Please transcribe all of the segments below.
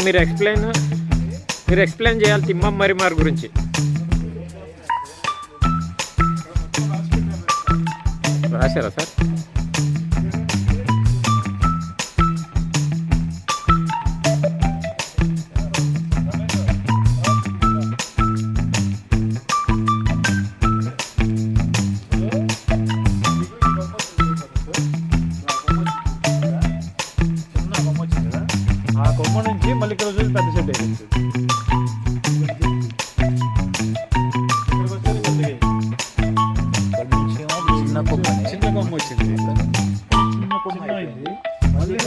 మీరు ఎక్స్ప్లెయిన్ మీరు ఎక్స్ప్లెయిన్ చేయాలి తిమ్మం మరిమార్ గురించి. రాశారా సార్? కొమ్మ నుంచి మళ్ళీ ఇక్కడ వచ్చేసి పెద్ద. చిన్న. చిన్న కొమ్మ వచ్చింది. చిన్న కొమ్మ అయింది మళ్ళీ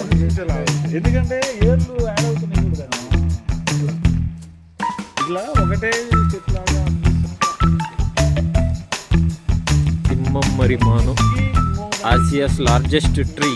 ఇలా అయింది. ఎందుకంటే ఏర్లు యాడ్ అవుతున్నాయి చూడు కదా ఇట్లా ఒకటే చెట్లాగా Thimmamma Marrimanu Asia's largest tree.